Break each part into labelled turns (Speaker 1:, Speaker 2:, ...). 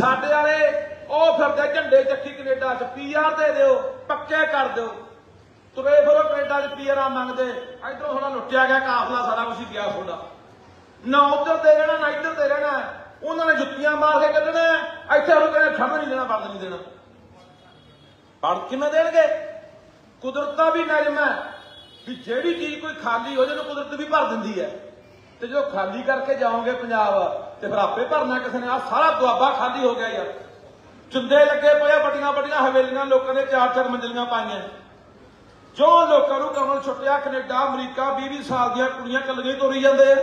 Speaker 1: ਸਾਡੇ ਵਾਲੇ, ਉਹ ਫਿਰਦੇ ਝੰਡੇ ਚੱਕੀ ਕੈਨੇਡਾ ਚ ਪੀਆਰ ਦੇ ਦਿਓ, ਪੱਕੇ ਕਰ ਦਿਓ। ਤੁਰੇ ਫਿਰੋ ਕੈਨੇਡਾ ਚ ਪੀਆਰਾਂ ਮੰਗਦੇ। ਇਧਰੋਂ ਥੋੜਾ ਲੁੱਟਿਆ ਗਿਆ, ਕਾਫਲਾ ਸਾਰਾ ਕੁਝ ਗਿਆ ਤੁਹਾਡਾ। ਨਾ ਉਧਰ ਦੇ ਰਹਿਣਾ, ਨਾ ਇੱਧਰ ਦੇ ਰਹਿਣਾ। ਉਹਨਾਂ ਨੇ ਜੁੱਤੀਆਂ ਮਾਰ ਕੇ ਕੱਢਣਾ। ਇੱਥੇ ਉਹ ਕਹਿੰਦੇ ਖੜਨ ਨਹੀਂ ਦੇਣਾ ਵੜਨ ਨਹੀਂ ਦੇਣਾ। ਪੜ ਕਿਵੇਂ ਦੇਣਗੇ? ਕੁਦਰਤ ਦਾ ਵੀ ਨਰਮ ਹੈ ਵੀ ਜਿਹੜੀ ਚੀਜ਼ ਕੋਈ ਖਾਲੀ ਹੋ ਜਾਏ, ਉਹਨੂੰ ਕੁਦਰਤ ਵੀ ਭਰ ਦਿੰਦੀ ਹੈ। ਤੇ ਜਦੋਂ ਖਾਲੀ ਕਰਕੇ ਜਾਓਗੇ ਪੰਜਾਬ ਤੇ ਫਿਰ ਆਪੇ ਭਰਨਾ ਕਿਸੇ ਨੇ। ਆ ਸਾਰਾ ਦੁਆਬਾ ਖਾਲੀ ਹੋ ਗਿਆ ਯਾਰ। ਚੁੰਦੇ ਲੱਗੇ ਪਏ ਆ, ਵੱਡੀਆਂ ਵੱਡੀਆਂ ਹਵੇਲੀਆਂ, ਲੋਕਾਂ ਨੇ ਚਾਰ ਚਾਰ ਮੰਜ਼ਲੀਆਂ ਪਾਈਆਂ। ਜੋ ਲੋਕਾਂ ਨੂੰ ਕਮਲ ਛੁੱਟਿਆ ਕੈਨੇਡਾ, ਅਮਰੀਕਾ 20 20 ਸਾਲ ਦੀਆਂ ਕੁੜੀਆਂ ਕੱਲੀਆਂ ਤੋਰੀ ਜਾਂਦੇ ਆ।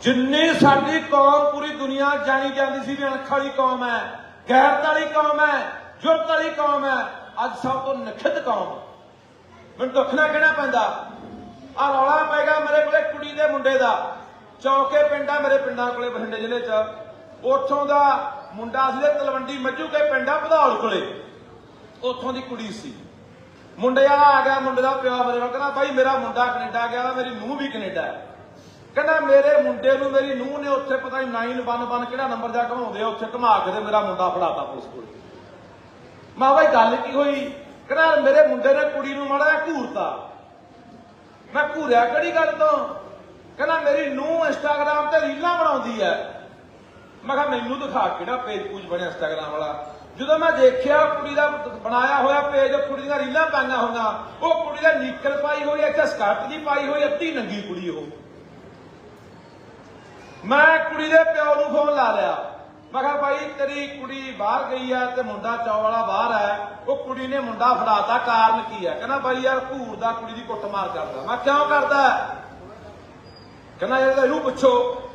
Speaker 1: ਜਿੰਨੀ ਸਾਡੀ ਕੌਮ ਪੂਰੀ ਦੁਨੀਆ ਜਾਣੀ ਜਾਂਦੀ ਸੀ ਵੀ ਅਣਖ ਵਾਲੀ ਕੌਮ ਹੈ, ਗੈਰਤ ਵਾਲੀ ਕੌਮ ਹੈ, ਜੁਰਤ ਵਾਲੀ ਕੌਮ ਹੈ, ਅੱਜ ਸਭ ਤੋਂ ਨਖਿੱਧ ਕੌਮ। ਮੈਨੂੰ ਦੁੱਖ ਨਾ ਕਹਿਣਾ ਪੈਂਦਾ। ਆ ਰੌਲਾ ਪੈਗਾ ਮੇਰੇ ਕੋਲੇ ਕੁੜੀ ਦੇ ਮੁੰਡੇ ਦਾ। ਚੌਕੇ ਪਿੰਡਾ ਮੇਰੇ ਪਿੰਡਾਂ ਕੋਲੇ ਬਠਿੰਡੇ ਜ਼ਿਲ੍ਹੇ 'ਚ। ਉੱਥੋਂ ਦਾ ਮੁੰਡਾ ਸੀ ਤੇ ਤਲਵੰਡੀ ਮੱਝੂ ਕੇ ਪਿੰਡਾ ਭਦੌਲ ਕੋਲੇ। ਉੱਥੋਂ ਦੀ ਕੁੜੀ ਸੀ। ਮੁੰਡੇ ਵਾਲਾ ਆ ਗਿਆ ਮੁੰਡੇ ਦਾ ਪਿਓ ਮੇਰੇ ਕੋਲ ਕਹਿੰਦਾ ਭਾਈ ਮੇਰਾ ਮੁੰਡਾ ਕੈਨੇਡਾ ਗਿਆ ਵਾ, ਮੇਰੀ ਨੂੰਹ ਵੀ ਕੈਨੇਡਾ ਹੈ। ਕਹਿੰਦਾ ਮੇਰੇ ਮੁੰਡੇ ਨੂੰ ਮੇਰੀ ਨੂੰਹ ਨੇ ਉੱਥੇ ਪਤਾ ਨਹੀਂ 911 ਕਿਹੜਾ ਨੰਬਰ ਜਾ ਘਮਾਉਂਦੇ ਉੱਥੇ ਘਮਾ ਕੇ ਤੇ ਮੇਰਾ ਮੁੰਡਾ ਫੜਾਤਾ ਪੁਲਿਸ ਕੋਲ। ਮਾਂ ਭਾਈ ਗੱਲ ਕੀ ਹੋਈ? ਕਹਿੰਦਾ ਮੇਰੇ ਮੁੰਡੇ ਨੇ ਕੁੜੀ ਨੂੰ ਮਾੜਾ ਜਿਹਾ ਘੂਰਤਾ। ਮੈਂ ਘੂਰਿਆ ਕਿਹੜੀ ਗੱਲ ਤੋਂ? ਕਹਿੰਦਾ ਮੇਰੀ ਨੂੰਹ ਇੰਸਟਾਗ੍ਰਾਮ ਤੇ ਰੀਲਾਂ ਬਣਾਉਂਦੀ ਐ ਮੈਂ ਕਿਹਾ ਮੈਨੂੰ ਦਿਖਾ ਕਿਹੜਾ ਪੇਜ ਪੂਜ ਬਣਿਆ ਇੰਸਟਾਗ੍ਰਾਮ ਵਾਲਾ। ਜਦੋਂ ਮੈਂ ਦੇਖਿਆ ਕੁੜੀ ਦਾ ਬਣਾਇਆ ਹੋਇਆ ਪੇਜ ਕੁੜੀ ਦੀਆਂ ਰੀਲਾਂ ਪਾਈਆਂ ਹੋਈਆਂ, ਉਹ ਕੁੜੀ ਦਾ ਨੀਕਰ ਪਾਈ ਹੋਈ ਐ ਇੱਥੇ ਸਕਰਟ ਦੀ ਪਾਈ ਹੋਈ ਅੱਧੀ ਨੰਗੀ ਕੁੜੀ ਉਹ। ਮੈਂ ਕੁੜੀ ਦੇ ਪਿਓ ਨੂੰ ਫੋਨ ਲਾ ਲਿਆ। ਮੈਂ ਕਿਹਾ ਭਾਈ, ਤੇਰੀ ਕੁੜੀ ਬਾਹਰ ਗਈ ਆ ਤੇ ਮੁੰਡਾ ਚੌ ਵਾਲਾ ਬਾਹਰ ਆ, ਉਹ ਕੁੜੀ ਨੇ ਮੁੰਡਾ ਫੜਾਤਾ, ਕਾਰਨ ਕੀ ਆ? ਕਹਿੰਦਾ ਭਾਈ ਯਾਰ ਘੂਰ ਦਾ ਕੁੜੀ ਦੀ ਕੁੱਟਮਾਰ ਕਰਦਾ। ਮੈਂ ਕਿਉਂ ਕਰਦਾ? ਕਹਿੰਦਾ ਯਾਰ ਇਹਨੂੰ ਪੁੱਛੋ।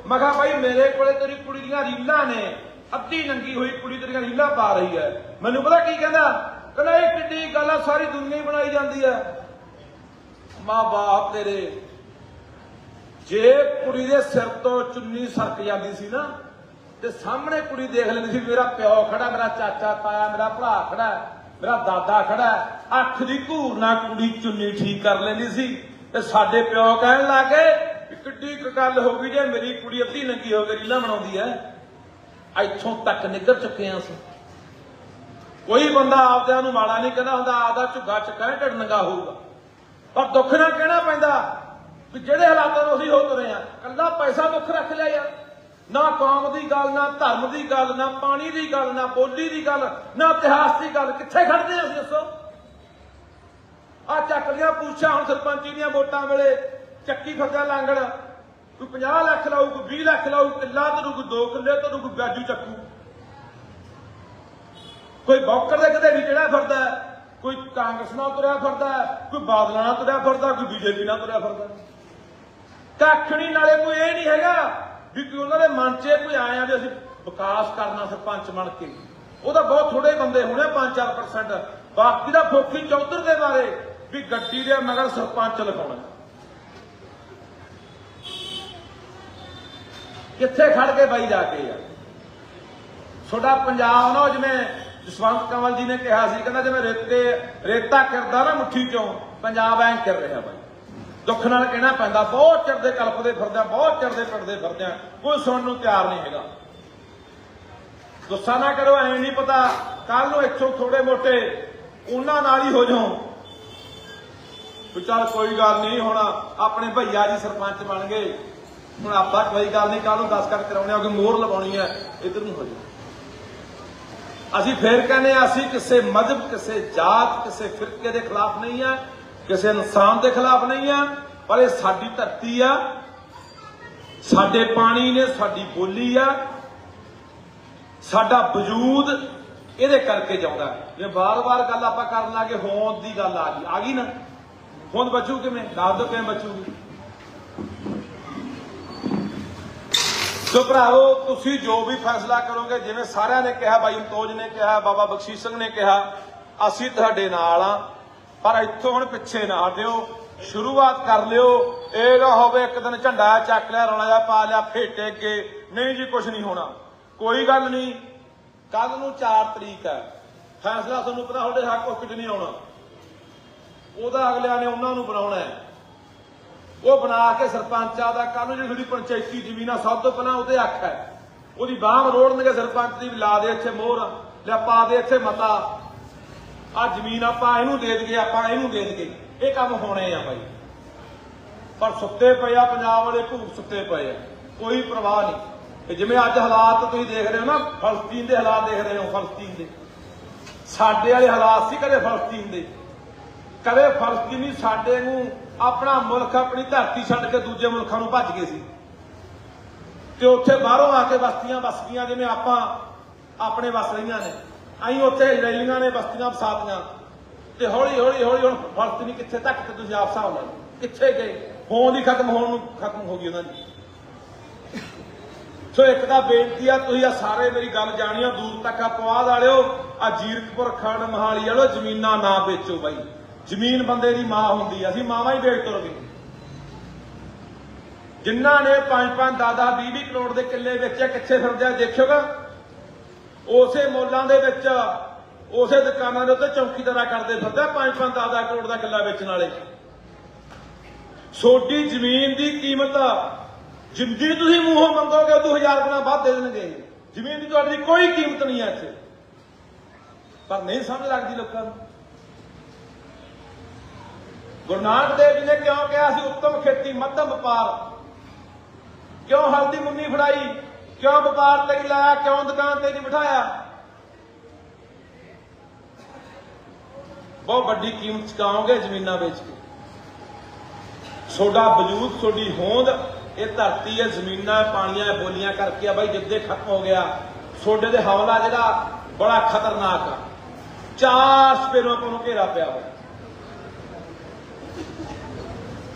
Speaker 1: ਮੈਂ ਕਿਹਾ, ਭਾਈ, ਮੇਰੇ ਕੋਲੇ ਤੇਰੀ ਕੁੜੀ ਦੀਆਂ ਰੀਲਾਂ ਨੇ। ਅੱਧੀ ਨੰਗੀ ਹੋਈ ਕੁੜੀ ਤੇਰੀਆਂ ਰੀਲਾਂ ਪਾ ਰਹੀ ਹੈ ਮੈਨੂੰ ਪਤਾ ਕੀ ਕਹਿੰਦਾ? ਕਹਿੰਦਾ, ਇਹ ਕਿੱਡੀ ਗੱਲ ਆ, ਸਾਰੀ ਦੁਨੀਆ ਹੀ ਬਣਾਈ ਜਾਂਦੀ ਹੈ ਮਾਂ ਬਾਪ ਤੇਰੇ, ਜੇ ਕੁੜੀ ਦੇ ਸਿਰ ਤੋਂ ਚੁੰਨੀ ਸਰਕ ਜਾਂਦੀ ਸੀ ਨਾ ਤੇ ਸਾਹਮਣੇ ਕੁੜੀ ਦੇਖ ਲੈਂਦੀ ਸੀ, ਮੇਰਾ ਪਿਓ ਖੜਾ, ਮੇਰਾ ਚਾਚਾ ਤਾਇਆ, ਮੇਰਾ ਭਰਾ ਖੜਾ, ਮੇਰਾ ਦਾਦਾ ਖੜਾ। ਅੱਖ ਦੀ ਘੂਰ ਨਾਲ ਕੁੜੀ ਚੁੰਨੀ ਠੀਕ ਕਰ ਲੈਂਦੀ ਸੀ ਤੇ ਸਾਡੇ ਪਿਓ ਕਹਿਣ ਲੱਗੇ ਵੀ ਕਿੱਡੀ ਕੁ ਗੱਲ ਹੋ ਗਈ ਜੇ ਮੇਰੀ ਕੁੜੀ ਅੱਧੀ ਨੰਗੀ ਹੋ ਕੇ ਰੀਲਾਂ ਬਣਾਉਂਦੀ ਐ। ਇੱਥੋਂ ਤੱਕ ਨਿਕਲ ਚੁੱਕੇ ਹਾਂ ਅਸੀਂ। ਕੋਈ ਬੰਦਾ ਆਪਦਿਆਂ ਨੂੰ ਮਾੜਾ ਨਹੀਂ ਕਹਿੰਦਾ ਹੁੰਦਾ, ਆਪਦਾ ਝੁੱਗਾ ਚੱਕਾ ਢਿੱਡ ਨੰਗਾ ਹੋਊਗਾ। ਪਰ ਦੁੱਖ ਨਾਲ ਕਹਿਣਾ ਪੈਂਦਾ ਵੀ ਜਿਹੜੇ ਹਾਲਾਤਾਂ ਨੂੰ ਅਸੀਂ ਹੋ ਤੁਰੇ ਆ, ਕੱਲਾ ਪੈਸਾ ਦੁੱਖ ਰੱਖ ਲਿਆ ਯਾਰ। ਨਾ ਕੌਮ ਦੀ ਗੱਲ, ਨਾ ਧਰਮ ਦੀ ਗੱਲ, ਨਾ ਪਾਣੀ ਦੀ ਗੱਲ, ਨਾ ਬੋਲੀ ਦੀ ਗੱਲ, ਨਾ ਇਤਿਹਾਸ ਦੀ ਗੱਲ। ਕਿੱਥੇ ਖੜਦੇ ਅਸੀਂ ਦੱਸੋ? ਆ ਚੱਕ ਲਿਆ ਪੁੱਛਾਂ ਹੁਣ ਸਰਪੰਚੀ ਦੀਆਂ ਵੋਟਾਂ ਵੇਲੇ, ਚੱਕੀ ਫਿਰਦਾ ਲਾਂਗੜ ਕੋਈ 50 ਲੱਖ ਲਾਊ, ਕੋਈ 20 ਲੱਖ ਲਾਊ ਕਿੱਲਾ ਤਰੂ ਕੋਈ 2 ਕਿੱਲੇ ਤਰੂ ਕੋਈ ਵਿਆਜੂ ਚੱਕੂ। ਕੋਈ ਬੌਕਰ ਦੇ ਕਿਤੇ ਵੀ ਜਿਹੜਾ ਫਿਰਦਾ, ਕੋਈ ਕਾਂਗਰਸ ਨਾਲ ਤੁਰਿਆ ਫਿਰਦਾ, ਕੋਈ ਬਾਦਲਾਂ ਨਾਲ ਤੁਰਿਆ ਫਿਰਦਾ, ਕੋਈ ਬੀਜੇਪੀ ਨਾਲ ਤੁਰਿਆ ਫਿਰਦਾ। ਕੱਖ ਨਹੀਂ ਨਾਲੇ ਕੋਈ ਇਹ ਨਹੀਂ ਹੈਗਾ ਵੀ ਕੋਈ ਉਹਨਾਂ ਦੇ ਮਨ 'ਚ ਕੋਈ ਆਇਆ ਵੀ ਅਸੀਂ ਵਿਕਾਸ ਕਰਨਾ ਸਰਪੰਚ ਬਣ ਕੇ। ਉਹਦਾ ਬਹੁਤ ਥੋੜੇ ਬੰਦੇ ਹੋਣੇ 5-4% ਬਾਕੀ ਦਾ ਫੋਕੀ ਚੌਧਰ ਦੇ ਬਾਰੇ ਵੀ ਗੱਡੀ ਦੇ ਮਗਰ ਸਰਪੰਚ ਲਗਾਉਣਾ। ਕਿੱਥੇ ਖੜ ਕੇ ਬਾਈ ਜਾ ਕੇ ਯਾਰ ਤੁਹਾਡਾ ਪੰਜਾਬ ਨਾ ਉਹ ਜਿਵੇਂ ਜਸਵੰਤ ਕੰਵਲ ਜੀ ਨੇ ਕਿਹਾ ਸੀ, ਕਹਿੰਦਾ ਜਿਵੇਂ ਰੇਤੇ ਰੇਤਾ ਕਰਦਾ ਨਾ ਮੁੱਠੀ ਚੋਂ, ਪੰਜਾਬ ਐਂ ਕਰ ਰਿਹਾ ਬਾਈ। ਦੁੱਖ ਨਾਲ ਕਹਿਣਾ ਪੈਂਦਾ, ਬਹੁਤ ਚਿਰ ਦੇ ਕਲਪਦੇ ਫਿਰਦੇ ਬਹੁਤ ਚਿਰ ਦੇ ਪਿੜਦੇ ਫਿਰਦੇ ਕੋਈ ਸੁਣਨ ਨੂੰ ਤਿਆਰ ਨਹੀਂ ਹੈਗਾ। ਗੁੱਸਾ ਨਾ ਕਰੋ, ਐ ਨਹੀਂ ਪਤਾ ਕੱਲ ਨੂੰ ਇੱਥੋਂ ਥੋੜੇ ਮੋਟੇ ਉਹਨਾਂ ਨਾਲ ਹੀ ਹੋ ਜਾਓ। ਵਿਚਾਰ ਕੋਈ ਗੱਲ ਨਹੀਂ, ਹੁਣ ਆਪਣੇ ਭਈਆ ਜੀ ਸਰਪੰਚ ਬਣ ਗਏ। ਹੁਣ ਆਪਾਂ ਕੋਈ ਗੱਲ ਨਹੀਂ ਕੱਲ ਨੂੰ 10 ਕੱਟ ਕਰਾਉਣੇ ਆ ਕਿ ਮੋਹਰ ਲਵਾਉਣੀ ਹੈ, ਇਧਰ ਨੂੰ ਹੋ ਜਾਓ। ਅਸੀਂ ਫੇਰ ਕਹਿੰਦੇ ਆ ਅਸੀਂ ਕਿਸੇ ਮذਹਬ ਕਿਸੇ ਜਾਤ, ਕਿਸੇ ਫਿਰਕੇ ਦੇ ਖਿਲਾਫ ਨਹੀਂ ਆ ਕਿਸੇ ਇਨਸਾਨ ਦੇ ਖਿਲਾਫ ਨਹੀਂ ਆ, ਪਰ ਇਹ ਸਾਡੀ ਧਰਤੀ ਆ। ਸਾਡੇ ਪਾਣੀ ਨੇ ਸਾਡੀ ਬੋਲੀ ਆ। ਸਾਡਾ ਵਜੂਦ ਇਹਦੇ ਕਰਕੇ ਜਾਉਂਦਾ ਜੇ ਵਾਰ-ਵਾਰ ਗੱਲ ਆਪਾਂ ਕਰਨ ਲੱਗੇ ਹੋਂਦ ਦੀ ਗੱਲ ਆ ਗਈ। ਆ ਗਈ ਨਾ? ਹੋਂਦ ਬਚੂ ਕਿਵੇਂ? ਦੱਸ ਦਿਓ ਕਿਵੇਂ ਬਚੂਗੀ? ਸੋ ਭਰਾਵੋ, ਤੁਸੀਂ ਜੋ ਵੀ ਫੈਸਲਾ ਕਰੋਗੇ, ਜਿਵੇਂ ਸਾਰਿਆਂ ਨੇ ਕਿਹਾ, ਬਾਈ ਮਤੋਜ ਨੇ ਕਿਹਾ, ਬਾਬਾ ਬਖਸ਼ੀਸ਼ ਸਿੰਘ ਨੇ ਕਿਹਾ, ਅਸੀਂ ਤੁਹਾਡੇ ਨਾਲ ਆ। ਪਰ ਇੱਥੋਂ ਹੁਣ ਪਿੱਛੇ ਨਾ ਹਟਿਓ, ਸ਼ੁਰੂਆਤ ਕਰ ਲਿਓ। ਇਹ ਨਾ ਹੋਵੇ ਇੱਕ ਦਿਨ ਝੰਡਾ ਚੱਕ ਲਿਆ, ਰੌਲਾ ਜਿਹਾ ਪਾ ਲਿਆ, ਫੇਟੇ ਅੱਗੇ। ਨਹੀਂ ਜੀ ਕੁਝ ਨਹੀਂ ਹੋਣਾ। ਕੋਈ ਗੱਲ ਨਹੀਂ। ਕੱਲ ਨੂੰ 4 ਤਰੀਕ ਹੈ। ਫੈਸਲਾ ਤੁਹਾਨੂੰ ਪਤਾ, ਤੁਹਾਡੇ ਹੱਕ ਉੱਚ ਨਹੀਂ ਆਉਣਾ। ਉਹਦਾ ਅਗਲਿਆਂ ਨੇ ਉਹਨਾਂ ਨੂੰ ਬਣਾਉਣਾ ਹੈ। ਉਹ ਬਣਾ ਕੇ ਸਰਪੰਚਾਂ ਦਾ ਕੱਲ ਨੂੰ ਜਿਹੜੀ ਤੁਹਾਡੀ ਪੰਚਾਇਤੀ ਜ਼ਮੀਨ ਆ, ਸਭ ਤੋਂ ਪਹਿਲਾਂ ਉਹਦੇ ਹੱਕ ਹੈ। ਉਹਦੀ ਬਾਹ ਰੋੜਨਗੇ ਸਰਪੰਚ ਦੀ ਲਾ ਦੇ ਇੱਥੇ ਮੋਹਰ ਲੈ ਪਾ ਦੇ ਇੱਥੇ ਮਤਾ। ਆ ਜ਼ਮੀਨ ਆਪਾਂ ਇਹਨੂੰ ਦੇ ਦਈਏ, ਆਪਾਂ ਇਹਨੂੰ ਦੇ ਦਈਏ। ਇਹ ਕੰਮ ਹੋਣੇ ਆ ਬਾਈ। ਪਰ ਸੁੱਤੇ ਪਏ ਆ, ਪੰਜਾਬ ਵਾਲੇ ਭੂਖ ਸੁੱਤੇ ਪਏ ਆ। ਕੋਈ ਪ੍ਰਵਾਹ ਨਹੀਂ। ਤੇ ਜਿਵੇਂ ਅੱਜ ਹਾਲਾਤ ਤੁਸੀਂ ਦੇਖ ਰਹੇ ਹੋ ਨਾ, ਫਲਸਤੀਨ ਦੇ ਹਾਲਾਤ ਦੇਖ ਰਹੇ ਹੋ, ਫਲਸਤੀਨ ਦੇ। ਸਾਡੇ ਵਾਲੇ ਹਾਲਾਤ ਸੀ ਕਦੇ ਫਲਸਤੀਨ ਦੇ। ਕਦੇ ਫਲਸਤੀਨੀ ਸਾਡੇ ਨੂੰ ਆਪਣਾ ਮੁਲਕ, ਆਪਣੀ ਧਰਤੀ ਛੱਡ ਕੇ ਦੂਜੇ ਮੁਲਕਾਂ ਨੂੰ ਭੱਜ ਗਏ ਸੀ। ਤੇ ਉੱਥੇ ਬਾਹਰੋਂ ਆ ਕੇ ਬਸਤੀਆਂ ਵਸ ਗਈਆਂ, ਜਿਵੇਂ ਆਪਾਂ ਆਪਣੇ ਵਸ ਰਹੀਆਂ ਨੇ। ਅਸੀਂ ਉੱਥੇ ਇਜ਼ਰਾਈਲੀਆਂ ਨੇ, ਬਸਤੀਆਂ ਵਸਾਤੀਆਂ। ਤੇ ਹੌਲੀ ਹੌਲੀ ਹੌਲੀ ਹੁਣ ਫਲਸਤੀਨੀ ਕਿੱਥੇ ਤੱਕ ਤੇ ਤੁਸੀਂ ਆਪ ਹਿਸਾਬ ਲਾ ਲਓ। ਕਿੱਥੇ ਗਏ? ਹੋਣ ਹੀ ਖਤਮ ਹੋਣ ਨੂੰ ਖਤਮ ਹੋ ਗਈ ਉਹਨਾਂ ਦੀ। ਸੋ ਇੱਕ ਤਾਂ ਬੇਨਤੀ ਆ, ਤੁਸੀਂ ਆ ਸਾਰੇ ਮੇਰੀ ਗੱਲ ਜਾਣੀਓ ਦੂਰ ਤੱਕ ਆ ਪਵਾਦ ਵਾਲਿਓ, ਆ ਜੀਰਕਪੁਰ ਖੰਡ ਮਹਾਲੀ ਵਾਲੋ ਜ਼ਮੀਨਾਂ ਨਾ ਵੇਚੋ ਬਾਈ। ਜ਼ਮੀਨ ਬੰਦੇ ਦੀ ਮਾਂ ਹੁੰਦੀ ਆ, ਅਸੀਂ ਮਾਵਾਂ ਹੀ ਵੇਚ ਤੁਰ ਗਏ ਜਿਨ੍ਹਾਂ ਨੇ 5-5 10 20 ਕਰੋੜ ਦੇ ਕਿੱਲੇ ਵੇਚੇ, ਕਿੱਥੇ ਫਿਰਦੇ ਆ ਦੇਖਿਓਗਾ ਉਸੇ ਮੋਲਾਂ ਦੇ ਵਿੱਚ, ਉਸੇ ਦੁਕਾਨਾਂ ਦੇ ਉੱਤੇ ਚੌਕੀਦਾਰਾ ਕਰਦੇ ਫਿਰਦੇ 5-5 10 ਕਰੋੜ ਦਾ ਕਿੱਲਾ ਵੇਚਣ ਵਾਲੇ। ਸੋਡੀ ਜ਼ਮੀਨ ਦੀ ਕੀਮਤ ਜਿੰਦੀ ਤੁਸੀਂ ਮੂੰਹੋਂ ਮੰਗੋਗੇ, ਉਹ 2000 ਗੁਣਾ ਵੱਧ ਦੇ ਦੇਣਗੇ। ਜ਼ਮੀਨ ਦੀ ਤੁਹਾਡੀ ਕੋਈ ਕੀਮਤ ਨਹੀਂ ਹੈ ਇੱਥੇ। ਪਰ ਨਹੀਂ ਸਮਝ ਲੱਗਦੀ ਲੋਕਾਂ ਨੂੰ। ਗੁਰੂ ਨਾਨਕ ਦੇਵ ਜੀ ਨੇ ਕਿਉਂ ਕਿਹਾ ਸੀ, ਉੱਤਮ ਖੇਤੀ, ਮੱਧਮ ਵਪਾਰ? ਕਿਉਂ ਹਲਦੀ ਮੁੰਨੀ ਫੜਾਈ? ਕਿਉਂ ਵਪਾਰ ਤੇ ਨਹੀਂ ਲਾਇਆ ਕਿਉਂ ਦੁਕਾਨ ਤੇ ਨਹੀਂ ਬਿਠਾਇਆ। ਬਹੁਤ ਵੱਡੀ ਕੀਮਤ ਚੁਕਾਓਗੇ ਜ਼ਮੀਨਾਂ ਵੇਚ ਕੇ। ਤੁਹਾਡਾ ਵਜੂਦ ਤੁਹਾਡੀ ਹੋਂਦ, ਇਹ ਧਰਤੀ ਹੈ, ਜ਼ਮੀਨਾਂ, ਪਾਣੀਆਂ, ਬੋਲੀਆਂ ਕਰਕੇ ਆ ਬਾਈ, ਜਿੱਦੇ ਖਤਮ ਹੋ ਗਿਆ। ਤੁਹਾਡੇ ਦੇ ਹਮਲਾ ਜਿਹੜਾ ਬੜਾ ਖਤਰਨਾਕ ਆ। ਚਾਰ ਸਪੇਰੋਂ ਆਪਾਂ ਨੂੰ ਘੇਰਾ ਪਿਆ ਹੋਇਆ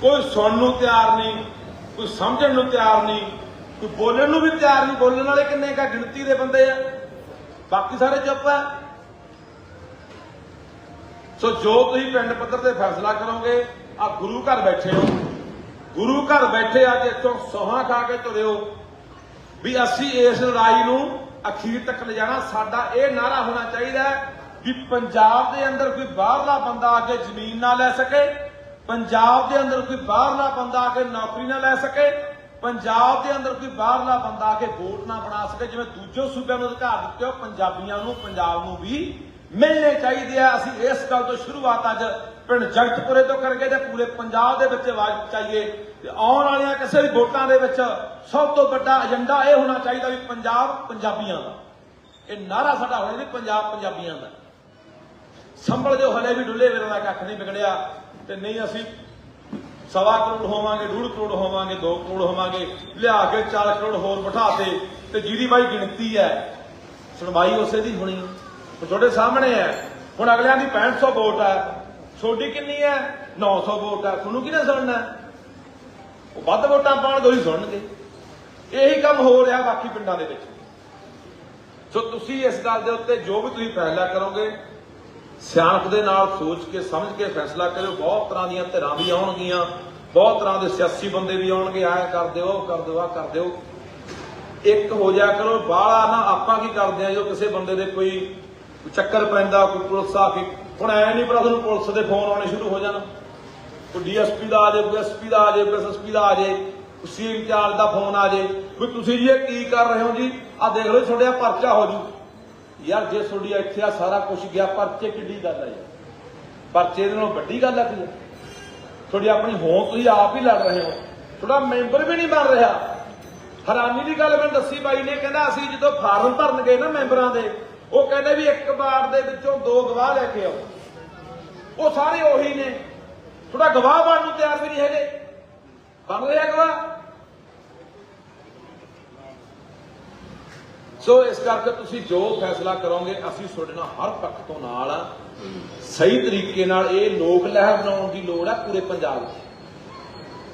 Speaker 1: ਕੋਈ ਸੁਣਨ ਨੂੰ ਤਿਆਰ ਨਹੀਂ, ਕੋਈ ਸਮਝਣ ਨੂੰ ਤਿਆਰ ਨਹੀਂ ਕੋਈ ਬੋਲਣ ਨੂੰ ਵੀ ਤਿਆਰ ਨਹੀਂ, ਬੋਲਣ ਵਾਲੇ ਕਿੰਨੇ ਕਾ ਗਿਣਤੀ ਦੇ ਬੰਦੇ ਆ। ਬਾਕੀ ਸਾਰੇ ਚੁੱਪ ਆ। ਸੋ ਜੋ ਤੁਸੀਂ ਪਿੰਡ ਪੱਧਰ ਤੇ ਫੈਸਲਾ ਕਰੋਗੇ ਆ ਗੁਰੂ ਘਰ ਬੈਠੇ ਹੋ। ਗੁਰੂ ਘਰ ਬੈਠੇ ਆ ਕਿ ਇੱਥੋਂ ਸੋਹਾਂ ਖਾ ਕੇ ਤੁਰਿਓ। ਵੀ ਅਸੀਂ ਇਸ ਲੜਾਈ ਨੂੰ ਅਖੀਰ ਤੱਕ ਲਿਜਾਣਾ, ਸਾਡਾ ਇਹ ਨਾਰਾ ਹੋਣਾ ਚਾਹੀਦਾ ਵੀ ਪੰਜਾਬ ਦੇ ਅੰਦਰ ਕੋਈ ਬਾਹਰਲਾ ਬੰਦਾ ਆ ਕੇ ਜ਼ਮੀਨ ਨਾ ਲੈ ਸਕੇ, ਪੰਜਾਬ ਦੇ ਅੰਦਰ ਕੋਈ ਬਾਹਰਲਾ ਬੰਦਾ ਆ ਕੇ ਨੌਕਰੀ ਨਾ ਲੈ ਸਕੇ ਪੰਜਾਬ ਦੇ ਅੰਦਰ ਕੋਈ ਬਾਹਰਲਾ ਬੰਦਾ ਆ ਕੇ ਵੋਟ ਨਾ ਬਣਾ ਸਕੇ, ਜਿਵੇਂ ਦੂਜੇ ਸੂਬਿਆਂ ਨੂੰ ਅਧਿਕਾਰ ਦਿੱਤੇ ਹੋ ਪੰਜਾਬੀਆਂ ਨੂੰ, ਪੰਜਾਬ ਨੂੰ ਵੀ ਮਿਲਣੇ ਚਾਹੀਦੇ ਆ। ਅਸੀਂ ਇਸ ਗੱਲ ਤੋਂ ਸ਼ੁਰੂਆਤ ਅੱਜ ਪਿੰਡ ਜਗਤਪੁਰੇ ਤੋਂ ਕਰਕੇ ਤੇ ਪੂਰੇ ਪੰਜਾਬ ਦੇ ਵਿੱਚ ਆਵਾਜ਼ ਚਾਹੀਏ ਤੇ ਆਉਣ ਵਾਲੀਆਂ ਕਿਸੇ ਵੀ ਵੋਟਾਂ ਦੇ ਵਿੱਚ ਸਭ ਤੋਂ ਵੱਡਾ ਏਜੰਡਾ ਇਹ ਹੋਣਾ ਚਾਹੀਦਾ ਵੀ ਪੰਜਾਬ ਪੰਜਾਬੀਆਂ ਦਾ। ਇਹ ਨਾਰਾ ਸਾਡਾ ਹੋਣਾ ਵੀ ਪੰਜਾਬ ਪੰਜਾਬੀਆਂ ਦਾ। ਸੰਭਲ ਜੋ ਹਲੇ ਵੀ ਡੁੱਲੇ ਵੇਲੇ ਦਾ ਕੱਖ ਨਹੀਂ ਵਿਗੜਿਆ ਤੇ ਨਹੀਂ ਅਸੀਂ ਸਵਾ ਕਰੋੜ ਹੋਵਾਂਗੇ, ਡੂਢ ਕਰੋੜ ਹੋਵਾਂਗੇ 2 ਕਰੋੜ ਹੋਵਾਂਗੇ, ਲਿਆ ਕੇ 4 ਕਰੋੜ ਹੋਰ ਬਿਠਾਤੇ ਤੇ ਜਿਹਦੀ ਬਾਈ ਗਿਣਤੀ ਹੈ, ਸੁਣਵਾਈ ਉਸੇ ਦੀ ਹੋਣੀ। ਉਹ ਤੁਹਾਡੇ ਸਾਹਮਣੇ ਹੈ। ਹੁਣ ਅਗਲਿਆਂ ਦੀ 6500 ਵੋਟ ਹੈ। ਤੁਹਾਡੀ ਕਿੰਨੀ ਹੈ? 900 ਵੋਟ ਹੈ। ਤੁਹਾਨੂੰ ਕਿਹਨੇ ਸੁਣਨਾ? ਉਹ ਵੱਧ ਵੋਟਾਂ ਪਾਉਣਗੇ ਉਹੀ ਸੁਣਨਗੇ। ਇਹੀ ਕੰਮ ਹੋ ਰਿਹਾ ਬਾਕੀ ਪਿੰਡਾਂ ਦੇ ਵਿੱਚ। ਸੋ ਤੁਸੀਂ ਇਸ ਗੱਲ ਦੇ ਉੱਤੇ ਜੋ ਵੀ ਤੁਸੀਂ ਫੈਸਲਾ ਕਰੋਗੇ ਸਿਆਣਪ ਦੇ ਨਾਲ ਸੋਚ ਕੇ, ਸਮਝ ਕੇ ਫੈਸਲਾ ਕਰਿਓ। ਬਹੁਤ ਤਰ੍ਹਾਂ ਦੀਆਂ ਧਿਰਾਂ ਵੀ ਆਉਣਗੀਆਂ। ਬਹੁਤ ਤਰ੍ਹਾਂ ਦੇ ਸਿਆਸੀ ਬੰਦੇ ਵੀ ਆਉਣਗੇ। ਆਇਆ ਕਰ ਦਿਓ, ਉਹ ਕਰ ਦਿਓ ਆ ਕਰ ਦਿਓ। ਇੱਕ ਹੋ ਜਾ ਕਰੋ, ਬਾਹਲਾ ਨਾ ਆਪਾਂ ਕੀ ਕਰਦੇ ਆ? ਜੋ ਕਿਸੇ ਬੰਦੇ ਦੇ ਕੋਈ ਚੱਕਰ ਪੈਂਦਾ, ਕੋਈ ਪੁਲਿਸ ਆ ਕੇ, ਹੁਣ ਐ ਨਹੀਂ ਪਤਾ ਤੁਹਾਨੂੰ ਪੁਲਿਸ ਦੇ ਫੋਨ ਆਉਣੇ ਸ਼ੁਰੂ ਹੋ ਜਾਣ। ਕੋਈ ਡੀਐਸਪੀ ਦਾ ਆ ਜਾਏ, ਕੋਈ ਐਸਪੀ ਦਾ ਆ ਜਾਏ, ਕੋਈ ਐਸਐਸਪੀ ਦਾ ਆ ਜਾਏ, ਕੋਈ ਸੀ ਇੰਚਾਰਜ ਦਾ ਫੋਨ ਆ ਜਾਏ। ਵੀ ਤੁਸੀਂ ਜੀ ਇਹ ਕੀ ਕਰ ਰਹੇ ਹੋ ਜੀ? ਆ ਦੇਖ ਲਓ ਤੁਹਾਡੇ ਪਰਚਾ ਹੋ ਜੂ। ਯਾਰ ਜੇ ਤੁਹਾਡੀ ਇੱਥੇ ਆ ਸਾਰਾ ਕੁਝ ਗਿਆ, ਪਰਚੇ ਕਿੱਡੀ ਗੱਲ ਹੈ ਯਾਰ? ਪਰਚੇ ਦੇ ਨਾਲੋਂ ਵੱਡੀ ਗੱਲ ਹੈ ਕੀ? ਤੁਹਾਡੀ ਆਪਣੀ ਹੋਂ ਤੁਸੀਂ ਆਪ ਹੀ ਲੜ ਰਹੇ ਹੋ। ਤੁਹਾਡਾ ਮੈਂਬਰ ਵੀ ਨਹੀਂ ਬਣ ਰਿਹਾ। ਹੈਰਾਨੀ ਦੀ ਗੱਲ ਮੈਨੂੰ ਦੱਸੀ ਬਾਈ ਨੇ, ਕਹਿੰਦਾ ਅਸੀਂ ਜਦੋਂ ਫਾਰਮ ਭਰਨ ਗਏ ਨਾ ਮੈਂਬਰਾਂ ਦੇ, ਉਹ ਕਹਿੰਦੇ ਵੀ ਇੱਕ ਵਾਰ ਦੇ ਵਿੱਚੋਂ ਦੋ ਗਵਾਹ ਲੈ ਕੇ ਆਓ। ਉਹ ਸਾਰੇ ਉਹੀ ਨੇ। ਤੁਹਾਡਾ ਗਵਾਹ ਬਣਨ ਨੂੰ ਤਿਆਰ ਵੀ ਨਹੀਂ ਹੈਗੇ। ਬਣ ਰਿਹਾ ਗਵਾਹ? ਸੋ ਇਸ ਕਰਕੇ ਤੁਸੀਂ ਜੋ ਫੈਸਲਾ ਕਰੋਗੇ, ਅਸੀਂ ਤੁਹਾਡੇ ਨਾਲ ਹਰ ਪੱਖ ਤੋਂ ਨਾਲ ਆ। ਸਹੀ ਤਰੀਕੇ ਨਾਲ ਇਹ ਲੋਕ ਲਹਿਰ ਬਣਾਉਣ ਦੀ ਲੋੜ ਆ ਪੂਰੇ ਪੰਜਾਬ 'ਚ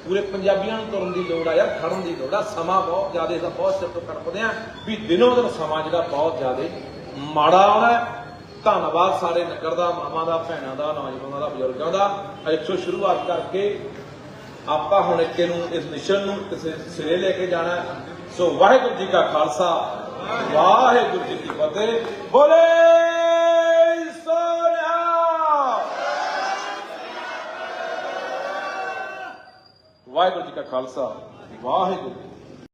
Speaker 1: ਪੂਰੇ ਪੰਜਾਬੀਆਂ ਨੂੰ ਤੁਰਨ ਦੀ ਲੋੜ ਆ, ਯਾਰ ਖੜਨ ਦੀ ਲੋੜ ਆ। ਸਮਾਂ ਬਹੁਤ ਜ਼ਿਆਦਾ ਦਾ ਬਹੁਤ ਸਿਰ ਤੋਂ ਕੜਪਦੇ ਆ ਵੀ ਦਿਨੋਂ ਦਿਨ ਸਮਾਂ ਜਿਹੜਾ ਬਹੁਤ ਜ਼ਿਆਦਾ ਮਾੜਾ ਆਉਣਾ ਹੈ। ਧੰਨਵਾਦ ਸਾਰੇ ਨਗਰ ਦਾ ਮਾਮਾ ਦਾ, ਭੈਣਾਂ ਦਾ, ਨੌਜਵਾਨਾਂ ਦਾ, ਬਜ਼ੁਰਗਾਂ ਦਾ। ਇੱਥੋਂ ਸ਼ੁਰੂਆਤ ਕਰਕੇ ਆਪਾਂ ਹੁਣ ਇੱਕ ਨੂੰ ਇਸ ਮਿਸ਼ਨ ਨੂੰ ਕਿਸੇ ਸਿਰੇ ਲੈ ਕੇ ਜਾਣਾ ਸੋ ਵਾਹਿਗੁਰੂ ਜੀ ਕਾ ਖਾਲਸਾ, ਵਾਹਿਗੁਰੂ ਜੀ ਕੀ ਫਤਿਹ। ਬੋਲੇ ਸੋਨਿਆ ਵਾਹਿਗੁਰੂ ਜੀ ਕਾ ਖਾਲਸਾ, ਵਾਹਿਗੁਰੂ। ਜੀ